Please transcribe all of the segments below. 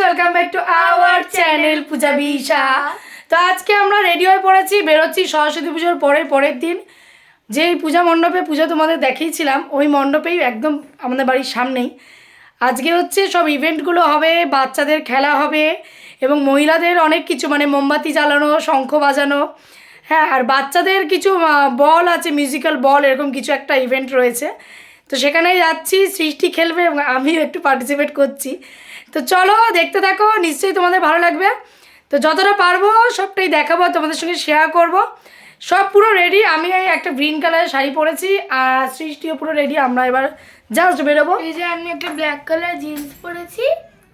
Welcome back to our channel Puja Bisha তো আজকে আমরা রেডি হয়ে পড়েছি, বেরোচ্ছি সরস্বতী পুজোর পরের পরের দিন। যেই পূজা মণ্ডপে পুজো তোমাদের দেখিয়েছিলাম, ওই মণ্ডপেই একদম আমাদের বাড়ির সামনেই। আজকে হচ্ছে সব ইভেন্টগুলো হবে, বাচ্চাদের খেলা হবে এবং মহিলাদের অনেক কিছু মানে মোমবাতি জ্বালানো, শঙ্খ বাজানো। হ্যাঁ আর বাচ্চাদের কিছু বল আছে মিউজিক্যাল বল এরকম কিছু একটা ইভেন্ট রয়েছে। তো সেখানেই যাচ্ছি সৃষ্টি খেলবে এবং আমিও একটু পার্টিসিপেট করছি। তো চলো দেখতে থাকো নিশ্চয়ই তোমাদের ভালো লাগবে। তো যতটা পারব সবটাই দেখাবো তোমাদের সঙ্গে শেয়ার করব। সব পুরো রেডি আমি একটা গ্রিন কালারের শাড়ি পরেছি আর সৃষ্টিও পুরো রেডি আমরা এবার জাস্ট বেরোবো। এই যে আমি একটা ব্ল্যাক কালার জিন্স পরেছি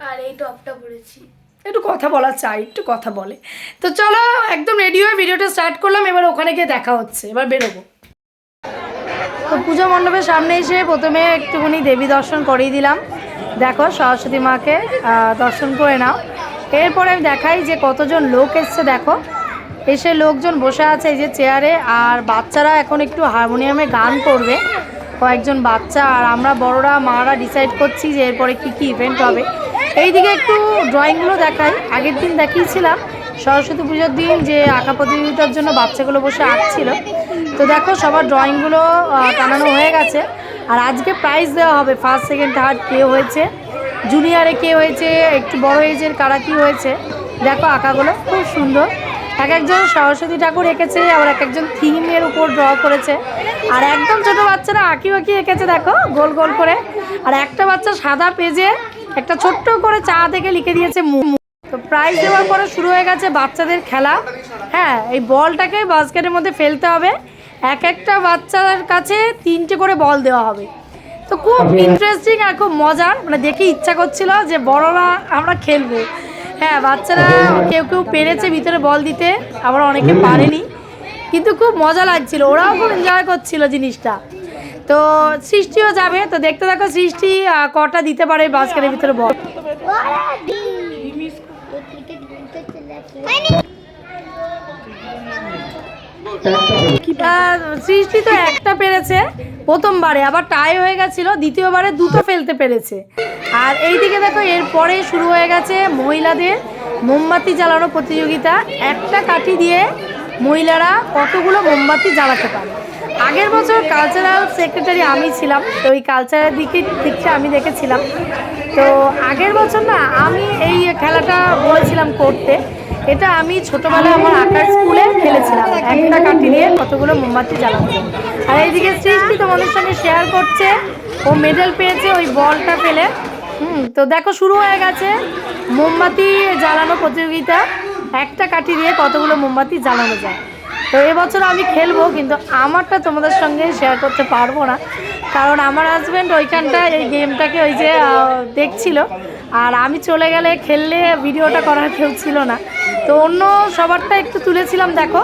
আর এই টপটা পরেছি। একটু কথা বলা চাই একটু কথা বলে। তো চলো একদম রেডি হয়ে ভিডিওটা স্টার্ট করলাম এবার ওখানে গিয়ে দেখা হচ্ছে এবার বেরোবো। তো পুজো মণ্ডপের সামনে এসে প্রথমে একটুখানি দেবী দর্শন করিয়ে দিলাম। দেখো, সরস্বতী মাকে দর্শন করে নাও। এরপরে আমি দেখাই যে কতজন লোক এসছে, দেখো। এসে লোকজন বসে আছে এই যে চেয়ারে, আর বাচ্চারা এখন একটু হারমোনিয়ামে গান করবে। কয়েকজন বাচ্চা, আর আমরা বড়রা, মারা ডিসাইড করছি যে এরপরে কি কি ইভেন্ট হবে। এইদিকে একটু ড্রয়িংগুলো দেখাই। আগের দিন দেখিয়েছিলাম, সরস্বতী পুজোর দিন যে আঁকা প্রতিযোগিতার জন্য বাচ্চাগুলো বসে আঁকছিল। তো দেখো, সবার ড্রয়িংগুলো টানানো হয়ে গেছে। আর আজকে প্রাইজ দেওয়া হবে। ফার্স্ট সেকেন্ড থার্ড কে হয়েছে? জুনিয়রে কে হয়েছে? একটু বড় এজের কারা কী হয়েছে? দেখো, আঁকাগুলো খুব সুন্দর। এক একজন সরস্বতী ঠাকুর এঁকেছে, আবার এক একজন থিমের উপর ড্র করেছে। আর একদম ছোটো বাচ্চারা আঁকি আঁকি এঁকেছে, দেখো, গোল গোল করে। আর একটা বাচ্চা সাদা পেজে একটা ছোট্ট করে চা থেকে লিখে দিয়েছে। তো প্রাইজ দেওয়ার পরে শুরু হয়ে গেছে বাচ্চাদের খেলা। হ্যাঁ এই বলটাকে বাস্কেটের মধ্যে ফেলতে হবে। এক একটা বাচ্চার কাছে তিনটে করে বল দেওয়া হবে তো খুব ইন্টারেস্টিং আর খুব মজার মানে দেখে ইচ্ছা করছিল যে বড়রা আমরা খেলব হ্যাঁ বাচ্চারা কেউ কেউ পেরেছে ভিতরে বল দিতে আবার অনেকে পারেনি কিন্তু খুব মজা লাগছিল ওরাও খুব এনজয় করছিল জিনিসটা তো সৃষ্টিও যাবে তো দেখতে দেখো সৃষ্টি কটা দিতে পারে বাস্কেটের ভিতরে বল সৃষ্টি তো একটা পেরেছে প্রথমবারে, আবার টাই হয়ে গেছিল, দ্বিতীয়বারে দুটো ফেলতে পেরেছে। আর এইদিকে দেখো, এরপরে শুরু হয়ে গেছে মহিলাদের মোমবাতি জ্বালানো প্রতিযোগিতা। একটা কাঠি দিয়ে মহিলারা কতগুলো মোমবাতি জ্বালাতে পারে? আগের বছর কালচারাল সেক্রেটারি আমি ছিলাম, তো ওই কালচারের দিকে দিকটা আমি দেখেছিলাম। তো আগের বছর না, আমি এই খেলাটা বলেছিলাম করতে এটা আমি ছোটবেলায় আমার আঁকার স্কুলে খেলেছিলাম একটা কাঠি নিয়ে কতগুলো মোমবাতি জ্বালাচ্ছে আর এইদিকে সৃষ্টি তোমাদের সঙ্গে শেয়ার করছে। ও মেডেল পেয়েছে ওই বলটা পেলে হুম, তো দেখো শুরু হয়ে গেছে। মোমবাতি জ্বালানো প্রতিযোগিতা। একটা কাঠি দিয়ে কতগুলো মোমবাতি জ্বালানো যায়। তো এবছর আমি খেলব, কিন্তু আমারটা তোমাদের সঙ্গে শেয়ার করতে পারব না। কারণ আমার হাজব্যান্ড ওইখানটা এই গেমটাকে ওই যে দেখছিল। আর আমি চলে গেলে খেললে ভিডিওটা করার কেউ ছিল না। তো অন্য সবারটা একটু তুলেছিলাম দেখো।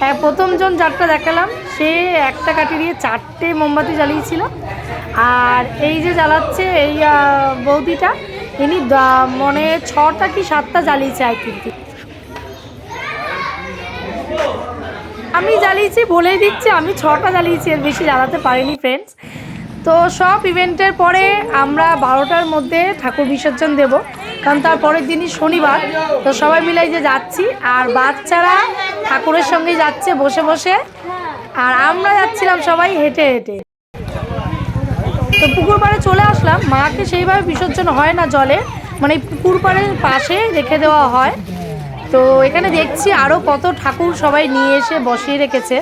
হ্যাঁ, প্রথমজন যারটা দেখালাম সে একটা কাঠি দিয়ে চারটে মোমবাতি জ্বালিয়েছিল। আর এই যে জ্বালাচ্ছে এই বৌদিটা ইনি মানে ছটা কি সাতটা জ্বালিয়েছে আই কিন্তু আমি জ্বালিয়েছি বলেই দিচ্ছি আমি ছটা জ্বালিয়েছি এর বেশি জ্বালাতে পারিনি ফ্রেন্ডস তো সব ইভেন্টের পরে আমরা বারোটার মধ্যে ঠাকুর বিসর্জন দেব। কারণ তার পরের দিনই শনিবার। তো সবাই মিলে এই যে যাচ্ছি, আর বাচ্চারা ঠাকুরের সঙ্গে যাচ্ছে বসে বসে। আর আমরা যাচ্ছিলাম সবাই হেঁটে হেঁটে। তো পুকুর পাড়ে চলে আসলাম। মাকে সেইভাবে বিসর্জন হয় না জলে। মানে পুকুর পাড়ের পাশে রেখে দেওয়া হয়। তো এখানে দেখছি আরও কত ঠাকুর সবাই নিয়ে এসে বসিয়ে রেখেছে।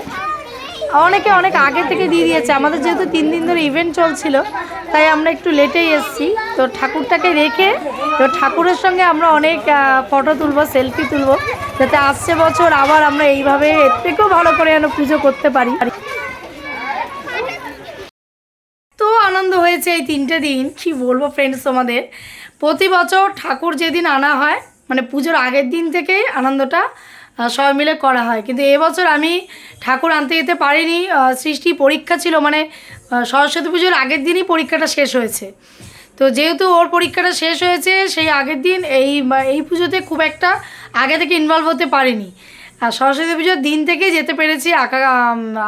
অনেকে অনেক আগে থেকে দিয়ে দিয়েছে। আমাদের যেহেতু তিন দিন ধরে ইভেন্ট চলছিল, তাই আমরা একটু লেটেই এসেছি। তো ঠাকুরটাকে রেখে, তো ঠাকুরের সঙ্গে আমরা অনেক ফটো তুলবো সেলফি তুলবো, যাতে আসছে বছর আবার আমরা এইভাবে এর থেকেও ভালো করে যেন পুজো করতে পারি। তো আনন্দ হয়েছে এই তিনটে দিন, কি বলব ফ্রেন্ডস তোমাদের। প্রতি বছর ঠাকুর যেদিন আনা হয় মানে পুজোর আগের দিন থেকেই আনন্দটা সবাই মিলে করা হয়। কিন্তু এবছর আমি ঠাকুর আনতে যেতে পারিনি। সৃষ্টি পরীক্ষা ছিল মানে সরস্বতী পুজোর আগের দিনই পরীক্ষাটা শেষ হয়েছে। তো যেহেতু ওর পরীক্ষাটা শেষ হয়েছে, সেই আগের দিন এই এই পুজোতে খুব একটা আগে থেকে ইনভলভ হতে পারিনি। আর সরস্বতী পুজোর দিন থেকেই যেতে পেরেছি, আঁকা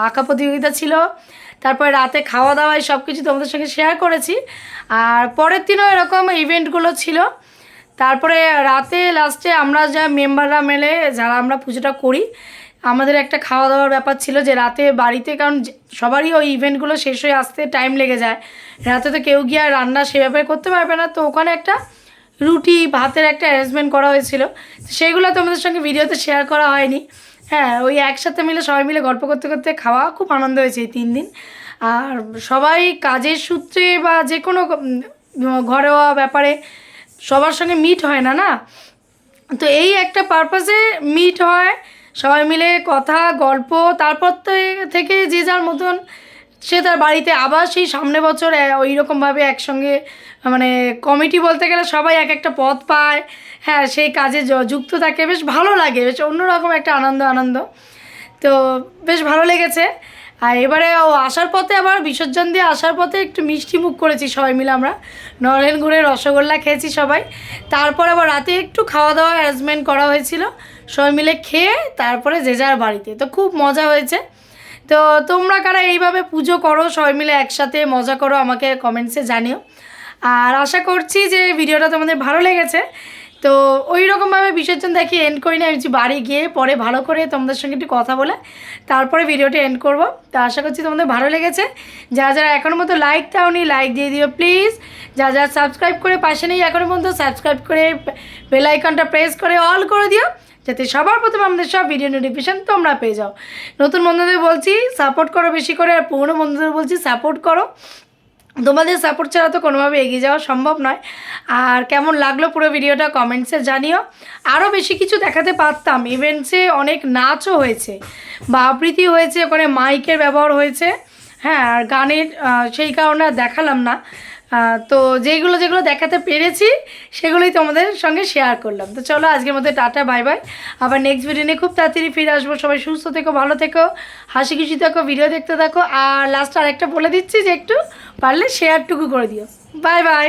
আঁকা প্রতিযোগিতা ছিল। তারপরে রাতে খাওয়া দাওয়ায় সব কিছু তোমাদের সঙ্গে শেয়ার করেছি। আর পরের দিনও এরকম ইভেন্টগুলো ছিল। তারপরে রাতে লাস্টে আমরা যা মেম্বাররা মেলে, যারা আমরা পুজোটা করি, আমাদের একটা খাওয়া দাওয়ার ব্যাপার ছিল যে রাতে বাড়িতে, কারণ সবারই ওই ইভেন্টগুলো শেষ হয়ে আসতে টাইম লেগে যায়। রাতে তো কেউ গিয়ে আর রান্না সেভাবে করতে পারবে না। তো ওখানে একটা রুটি, ভাতের একটা অ্যারেঞ্জমেন্ট করা হয়েছিল। তো সেগুলো তোমাদের সঙ্গে ভিডিওতে শেয়ার করা হয়নি। হ্যাঁ ওই একসাথে মিলে, সবাই মিলে গল্প করতে করতে খাওয়া খুব আনন্দ হয়েছে এই তিন দিন। আর সবাই কাজের সূত্রে বা যে কোনো ঘরোয়া ব্যাপারে সবার সঙ্গে মিট হয় না না? তো এই একটা পারপাসে মিট হয়। সবাই মিলে কথা, গল্প, তারপর থেকে যে যার মতন সে তার বাড়িতে আবার সেই সামনে বছর ওই রকমভাবে একসঙ্গে মানে কমিটি বলতে গেলে সবাই এক একটা পথ পায়। হ্যাঁ সেই কাজে যুক্ত থাকে। বেশ ভালো লাগে, বেশ অন্যরকম একটা আনন্দ আনন্দ। তো বেশ ভালো লেগেছে। আর এবারে ও আসার পথে আবার বিসর্জন দিয়ে আসার পথে একটু মিষ্টি মুখ করেছি সবাই মিলে আমরা। নরেন গুড়ের রসগোল্লা খেয়েছি সবাই। তারপর আবার রাতে একটু খাওয়া দাওয়া অ্যারেঞ্জমেন্ট করা হয়েছিল। সবাই মিলে খেয়ে তারপরে যে যার বাড়িতে। তো খুব মজা হয়েছে। তো তোমরা কারা এইভাবে পুজো করো, সবাই মিলে একসাথে মজা করো, আমাকে কমেন্টসে জানিও। আর আশা করছি যে ভিডিওটা তোমাদের ভালো লেগেছে। তো ওই রকমভাবে বিসর্জন দেখি এন্ড করি না আমি বাড়ি গিয়ে পরে ভালো করে তোমাদের সঙ্গে একটু কথা বলে তারপরে ভিডিওটা এন্ড করব। তো আশা করছি তোমাদের ভালো লেগেছে। যারা যারা এখনও মতো লাইক দাওনি লাইক দিয়ে দিও প্লিজ যা যারা সাবস্ক্রাইব করে পাশে নেই এখনও পর্যন্ত সাবস্ক্রাইব করে বেল আইকনটা প্রেস করে অল করে দিও। যাতে সবার প্রথমে আমাদের সব ভিডিও নোটিফিকেশান তোমরা পেয়ে যাও। নতুন বন্ধুদের বলছি সাপোর্ট করো বেশি করে, আর পুরনো বন্ধুদের বলছি সাপোর্ট করো। তোমাদের সাপোর্ট ছাড়া তো কোনোভাবে এগিয়ে যাওয়া সম্ভব নয়। আর কেমন লাগল পুরো ভিডিওটা কমেন্টসে জানিও। আরও বেশি কিছু দেখাতে পারতাম। ইভেন্টসে অনেক নাচও হয়েছে। বা আবৃত্তি হয়েছে, ওখানে মাইকের ব্যবহার হয়েছে। হ্যাঁ আর গানের সেই কারণে আর দেখালাম না। তো যেগুলো যেগুলো দেখাতে পেরেছি, সেগুলোই তোমাদের সঙ্গে শেয়ার করলাম। তো চলো আজকের মধ্যে টাটা বাই বাই আবার নেক্সট ভিডিও নিয়ে খুব তাড়াতাড়ি ফিরে আসব। সবাই সুস্থ থেকো, ভালো থেকো, হাসি খুশি থাকো ভিডিও দেখতে থাকো। আর লাস্ট আরেকটা বলে দিচ্ছি যে একটু পারলে শেয়ারটুকু করে দিও। Bye bye